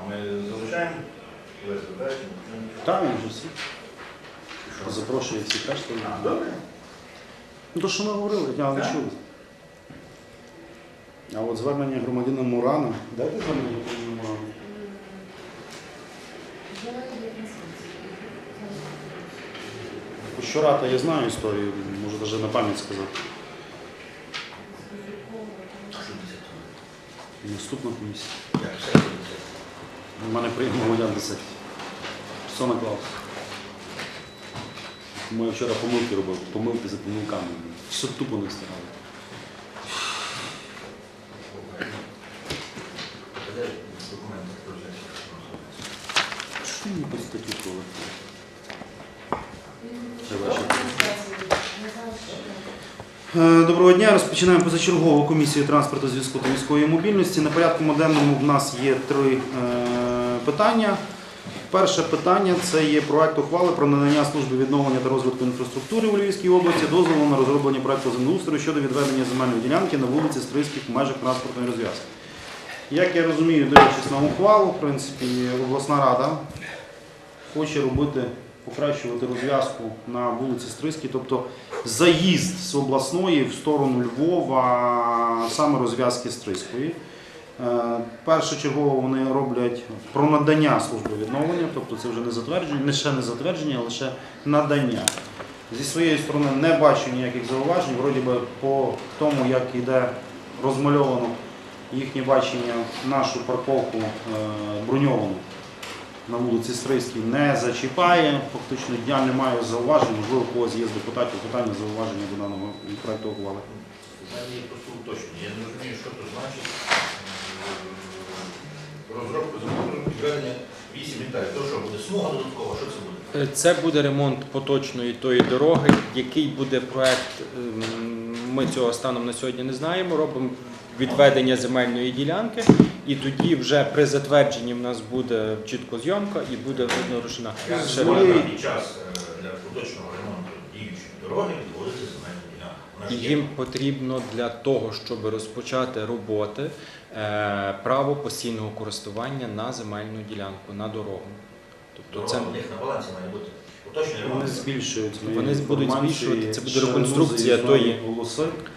А ми залишаємо весь так? Так, він же всі. Запрошує всі теж. А, добре. Ну, то, що ми говорили, я не Так. чув. А от звернення громадянина Мурана. Дайте звернення громадянина Мурана. Щората я знаю історію, можу навіть на пам'ять сказати. Наступна комісія. Як все буде? У мене приїхав громадян 10. Що наклав? Тому я вчора помилки робив, помилки за помилками. Все тупо не встигали. Що по статті. Е, Доброго дня. Розпочинаємо позачергову комісію транспорту, зв'язку та міської мобільності. На порядку денному в нас є три е, питання. Перше питання це є проект ухвали про надання служби відновлення та розвитку інфраструктури у Львівській області дозволу на розроблення проекту землеустрою щодо відведення земельної ділянки на вулиці Стрийських в межах транспортної розв'язки. Як я розумію, дивлячись на ухвалу, в принципі, обласна рада хоче робити, покращувати розв'язку на вулиці Стрийській, тобто заїзд з обласної в сторону Львова, саме розв'язки Стрийської. Е, Першочергово вони роблять про надання служби відновлення, тобто це вже не затвердження, не ще не затвердження, а лише надання. Зі своєї сторони не бачу ніяких зауважень, вроді би по тому, як іде розмальовано їхнє бачення, нашу парковку е, броньовану на вулиці Стрийській не зачіпає. Фактично я не маю зауважень, можливо, у когось є з депутатів питання зауваження до даного проекту ухвали. Я не розумію, що це значить. Е, Розробка закону підведення 8 гектарів. То що буде смуга додаткова? Що це буде? Е, Це буде ремонт поточної тої дороги. Який буде проект, ем, ми цього станом на сьогодні не знаємо. Робимо відведення земельної ділянки, і тоді вже при затвердженні в нас буде чітко зйомка і буде видно рушина. Під час е, для поточного ремонту діючої дороги відводити земельну ділянку? Їм потрібно для того, щоб розпочати роботи, е, право постійного користування на земельну ділянку, на дорогу. Тобто це у них на балансі має бути Вони збільшують Вони будуть збільшувати, це буде реконструкція тої.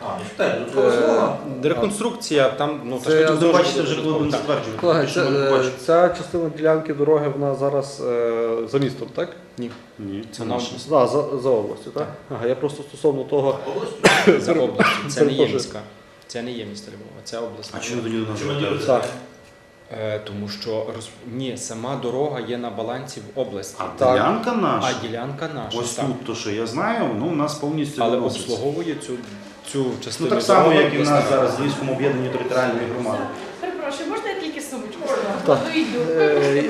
А, читайте, додаткова смуга. Е, Реконструкція там, ну Це я бачите вже, коли будемо затверджувати. Колеги, Що ця, ми бачимо? ця частина ділянки дороги вона зараз е, за містом, так? Ні, Ні, це наше. Да, за, за областю, так? Ага, я просто стосовно того. Область? за областю. Це не є міська. Це не є місто Львова, це область. А чому тоді до Чому не звертаються? Так. Е, тому що роз... ні, сама дорога є на балансі в області, А Так. ділянка наша. а ділянка наша. Ось так. тут, то що я знаю, ну у нас повністю але виноситься. обслуговує цю, цю Ну частину. так само, як і в нас зараз в Львівському об'єднанні територіальної громади. Перепрошую, можна я тільки сумочку? Так. Ну, йду. Е, я,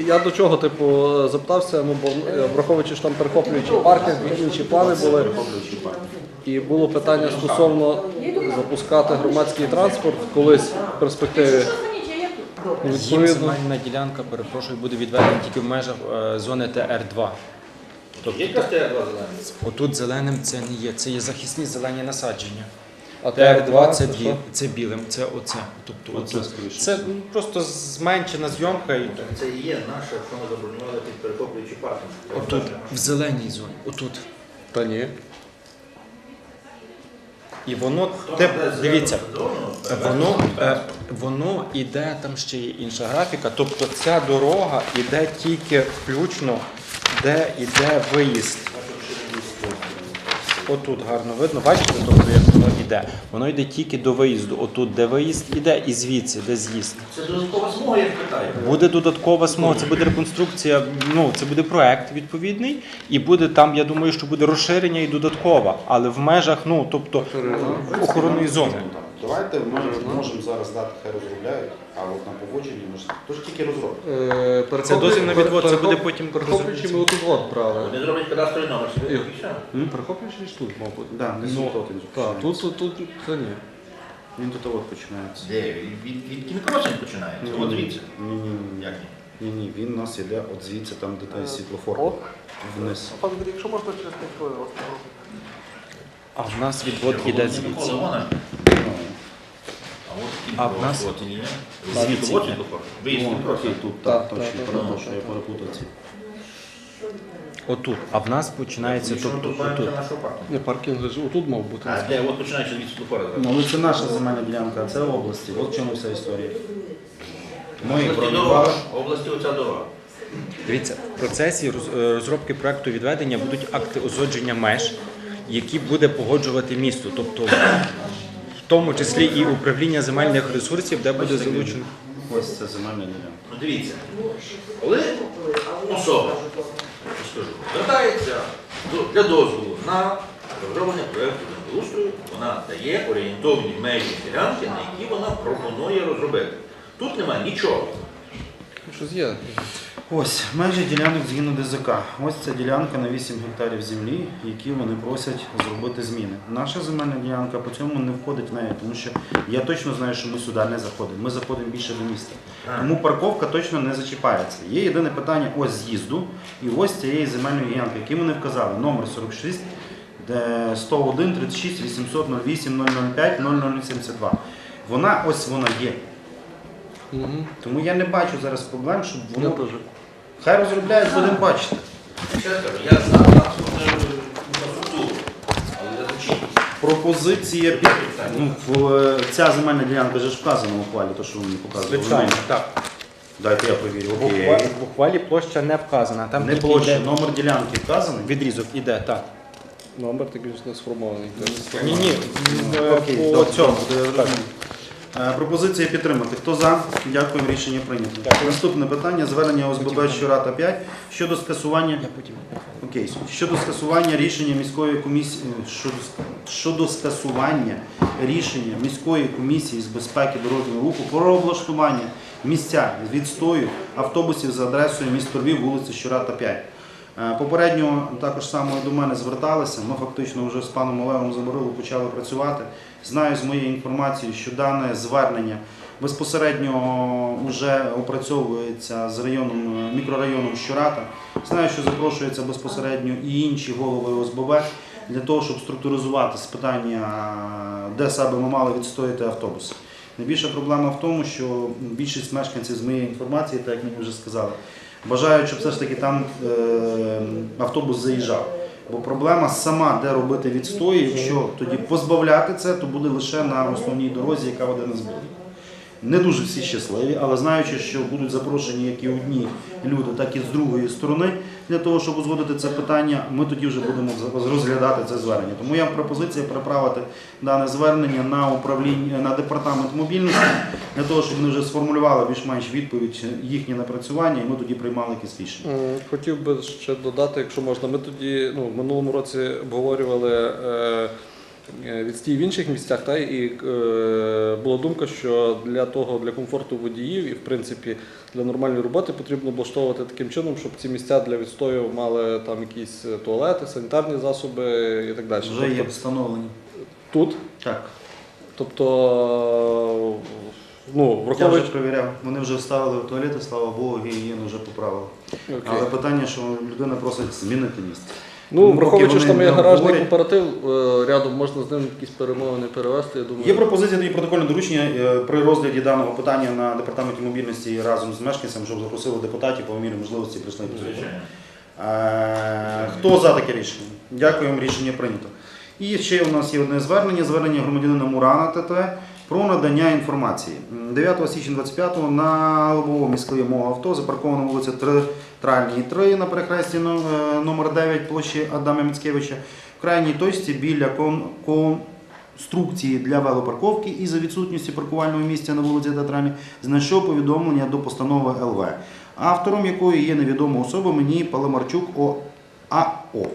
я- я до чого типу запитався, ну бо е, враховуючи що там перехоплюючі паркінг, інші плани були. І було питання стосовно запускати громадський транспорт колись в перспективі. Є тут. Ну, Їм Відповідно, земельна ділянка, перепрошую, буде відведена тільки в межах е, зони ТР2. Є якась тея два зелені? Отут зеленим це не є, це є захисні зелені насадження. а ТР2 це, бі, це білим, це оце. Тобто Оце, оце. Це ну, просто зменшена зйомка і Це і є наше, що ми забронювали під перехоплюючий паркінг. отут, в зеленій зоні, отут. Та ні. І воно те, дивіться, воно, е, воно іде там ще є інша графіка. Тобто ця дорога іде тільки включно, де іде виїзд. Отут гарно видно, бачите, тобто як йде. Воно йде тільки до виїзду. Отут, де виїзд іде, і звідси, де з'їзд. Це додаткова смуга, я питаю. Буде додаткова смуга, це буде реконструкція, ну це буде проект відповідний, і буде там, я думаю, що буде розширення і додаткова, але в межах, ну тобто охоронної зони. Давайте ми можемо зараз дати, хай розробляють, а от на погодженні ми ж то ж тільки розробка. Е, Це дозвіл на відвод, це буде потім Перехоплюючи ми отут от брали. Вони зроблять кадастровий номер собі. І все. Перехоплюючи ж тут, мабуть. Да, не Ну, тут він Так, починається. тут, тут, тут це ні. Він тут от починається. Де? Від, від, починається. От звідси. Ні, ні, ні. Як ні? Ні, ні, він у нас іде от звідси, там де той світлофор. От. Вниз. Пан Андрій, якщо можна через 5 хвилин розповісти. А в нас відвод іде звідси. Микола, вона. А от в нас- от. Так, Світло, ці. Виїзд тут, Так, точно, перепрошую, я перепутав ці. Отут. А в нас починається, тобто отут. це нашого парку. Не, паркінг же отут мав бути. А де, от починається від світлофора. Ну, але це наша земельна ділянка, а це області. От в чому вся історія. Ми їх Області оця дорога. Дивіться, в процесі роз- е, розробки проекту відведення будуть акти узгодження меж, які буде погоджувати місто. Тобто, тому числі і управління земельних ресурсів, де буде залучено. Ось це земельна ділянка. Ну дивіться, коли особа, скажу, звертається до- для дозволу на розроблення проєкту землеустрою, вона дає орієнтовні межі ділянки, на які вона пропонує розробити. Тут немає нічого. Щось є. Ось межі ділянок згідно ДЗК. Ось ця ділянка на 8 гектарів землі, які вони просять зробити зміни. Наша земельна ділянка по цьому не входить в неї, тому що я точно знаю, що ми сюди не заходимо. Ми заходимо більше до міста. Тому парковка точно не зачіпається. Є єдине питання ось з'їзду і ось цієї земельної ділянки, які вони вказали. Номер 46, 101 36 800 08 005 0072. Вона ось вона є. Угу. Тому я не бачу зараз проблем, щоб воно. Хай розробляють, будемо бачити. Я за інфраструктуру, але я зачинність. Пропозиція під ну, в, е, ця земельна ділянка вже ж вказана в ухвалі, то що ви мені показували. Звичайно, так. Дайте я провірю. В ухвалі, Окей. в ухвалі площа не вказана. Там Не тільки площа, йде номер ділянки вказаний. відрізок іде, так. Номер такий не сформований. Ні, ні, Окей, по добре, цьому. Е, Пропозиція підтримати. Хто за? Дякую, рішення прийнято. Наступне питання звернення ОСББ Щурата 5 щодо скасування. Окей, щодо скасування рішення міської комісії щодо, щодо скасування рішення міської комісії з безпеки дорожнього руху про облаштування місця відстою автобусів за адресою місто Львів, вулиця Щурата 5. Е, Попередньо також само до мене зверталися. Ми фактично вже з паном Олегом Заборило почали працювати. Знаю з моєї інформації, що дане звернення безпосередньо вже опрацьовується з районом е, мікрорайоном Щурата. Знаю, що запрошуються безпосередньо і інші голови ОСББ для того, щоб структуризувати з питання, де саме ми мали відстояти автобуси. Найбільша проблема в тому, що більшість мешканців з моєї інформації, так як мені вже сказали, бажають, щоб все ж таки там е, автобус заїжджав. Бо проблема сама, де робити відстої, якщо тоді позбавляти це, то буде лише на основній дорозі, яка веде на збір. Не дуже всі щасливі, але знаючи, що будуть запрошені як і одні люди, так і з другої сторони, для того, щоб узгодити це питання, ми тоді вже будемо розглядати це звернення. Тому я пропозиція переправити дане звернення на управління на департамент мобільності, для того, щоб вони вже сформулювали більш-менш відповідь їхнє напрацювання, і ми тоді приймали якісь рішення. Хотів би ще додати, якщо можна. Ми тоді ну, в минулому році обговорювали е, відстій в інших місцях, та, і е, була думка, що для того, для комфорту водіїв і в принципі для нормальної роботи потрібно облаштовувати таким чином, щоб ці місця для відстою мали там якісь туалети, санітарні засоби і так далі. Вже є Тобто, встановлені. тут, Так, тобто, ну, я вже перевіряв. Вони вже вставили в туалети, слава Богу, гігієну вже поправили. Окей. Але питання, що людина просить змінити місце. Ну, враховуючи, що там є гаражний кооператив е, рядом, можна з ним якісь перемовини перевести. Я думаю, Є пропозиція тоді протокольне доручення е, при розгляді даного питання на департаменті мобільності разом з мешканцями, щоб запросили депутатів по мірі можливості прийшли до цього. Звичайно. Е, Хто за таке рішення? Дякуємо, рішення прийнято. І ще у нас є одне звернення, звернення громадянина Мурана ТТ про надання інформації. 9 січня 25-го на лобовому міському авто запарковано вулиця 3, Тральній 3 на перехресті е, номер 9 площі Адама Міцкевича. В крайній точці біля конструкції для велопарковки і за відсутністю паркувального місця на вулиці Театральній знайшов повідомлення до постанови ЛВ, автором якої є невідома особа мені Палемарчук ОАО,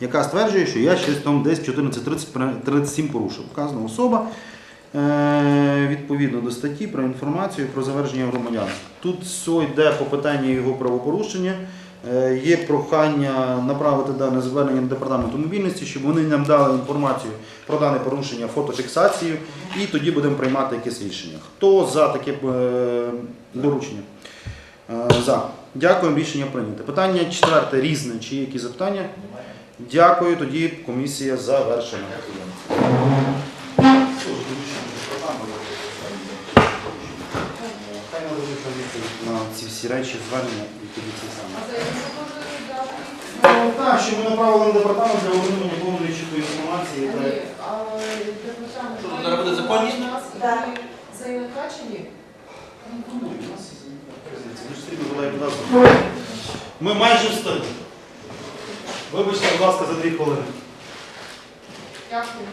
яка стверджує, що я щось там десь 14.37 порушив. Вказана особа відповідно до статті про інформацію про завершення громадян. Тут все йде по питанню його правопорушення. Е, Є прохання направити дане звернення до департаменту мобільності, щоб вони нам дали інформацію про дане порушення фотофіксацію, і тоді будемо приймати якесь рішення. Хто за таке е, доручення? Е, За. Дякую, рішення прийнято. Питання четверте, різне. Чи є якісь запитання? Дякую, тоді комісія завершена. Речі, звернення і тоді це саме. Ну, Так, що ми направили на департамент для отримання повної чіткої інформації. Та- Що, має зараз буде законність? і ні? Ми ж туди зробили. Ми майже встигли. Вибачте, будь ласка, за дві хвилини. Дякую.